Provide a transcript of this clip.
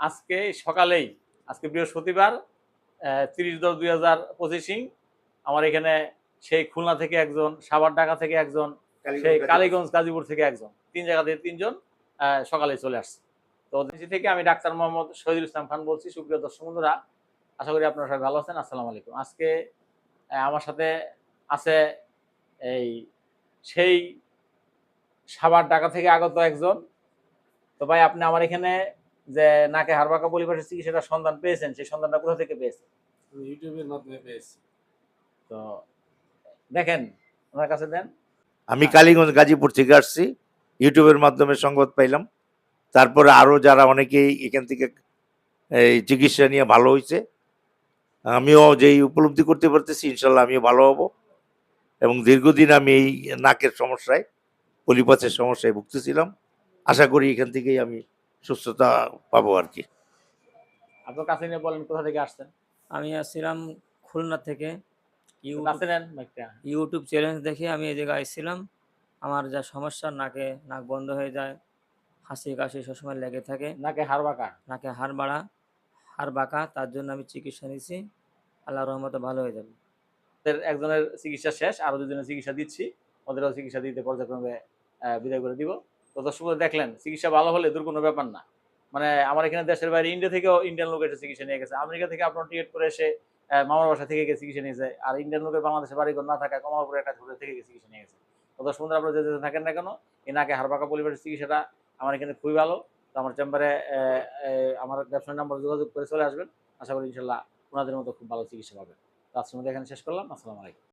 আজকে সকালেই আজকে বৃহস্পতিবার তিরিশ দশ দুই হাজার পঁচিশিং আমার এখানে সেই খুলনা থেকে একজন সাভার ঢাকা থেকে একজন সেই কালীগঞ্জ গাজীপুর থেকে একজন তিন জায়গা থেকে তিনজন সকালে চলে আসছে। তো দেশি থেকে আমি ডাক্তার মোহাম্মদ শহীদুল ইসলাম খান বলছি সুপ্রিয় দর্শক বন্ধুরা আশা করি আপনারা সবাই ভালো আছেন আসসালামু আলাইকুম। আজকে আমার সাথে আছে এই সেই সাভার ঢাকা থেকে আগত একজন। তো ভাই আপনি আমার এখানে যে নাকে হারবাকা পরিবেশের চিকিৎসাটা সন্ধান পেয়েছেন সেই সন্ধানটা কোথা থেকে পেয়েছেন? ইউটিউবের মাধ্যমে পেয়েছি। তো দেখেন ওনার কাছে দেন। আমি কালীগঞ্জ গাজীপুর থেকে আসছি। ইউটিউবের মাধ্যমে সংবাদ পাইলাম। তারপরে আরও যারা অনেকেই এখান থেকে এই চিকিৎসা নিয়ে ভালো হয়েছে আমিও যেই উপলব্ধি করতে পারতেছি ইনশাল্লাহ আমিও ভালো হব। এবং দীর্ঘদিন আমি এই নাকের সমস্যায় পলিপাসের সমস্যায় ভুগতেছিলাম। আশা করি এখান থেকেই আমি সুস্থতা পাবো আর কি। আপনার কাছে নিয়ে বলেন কোথা থেকে আসছেন? আমি আসছিলাম খুলনা থেকে। ইউটিউব চ্যালেঞ্জ দেখে আমি এই জায়গায় এসেছিলাম আমার যা সমস্যা নাকে নাক বন্ধ হয়ে যায় হাসি কাশি সবসময় লেগে থাকে। নাকে হারবাকা নাকে হাড় বাড়া হাড় বাঁকা তার জন্য আমি চিকিৎসা নিয়েছি আল্লাহ রহমতে ভালো হয়ে যাবে। ওদের একজনের চিকিৎসা শেষ আরও দুজনের চিকিৎসা দিচ্ছি। ওদেরও চিকিৎসা দিতে পর্যায়ক্রমে বিদায় করে দিব। তো দর্শক দেখলেন, চিকিৎসা ভালো হলে দূর কোনো ব্যাপার না। মানে আমার এখানে দেশের বাইরে ইন্ডিয়া থেকেও ইন্ডিয়ান লোক এসে চিকিৎসা নিয়ে গেছে। আমেরিকা থেকে আপনার টিকিট করে এসে মামার বাসা থেকে গিয়ে চিকিৎসা নিয়েছে আর ইন্ডিয়ান লোকের বাংলাদেশে বাড়িঘর না থাকা কমাপুরের একটা হোটেল থেকে গিয়ে চিকিৎসা নিয়ে গেছে। তো দর্শক বন্ধু আপনারা যে থাকেন না কেন, এই নাকে হারবাকা পরিবারের চিকিৎসাটা আমার এখানে খুবই ভালো। তো আমার চেম্বারে আমার ব্যবসায়ী নাম্বার যোগাযোগ করে চলে আসবেন। আশা করি ইনশাল্লাহ ওনাদের মতো খুব ভালো চিকিৎসা পাবেন। তো মধ্যে এখানে শেষ করলাম। আসসালামু আলাইকুম।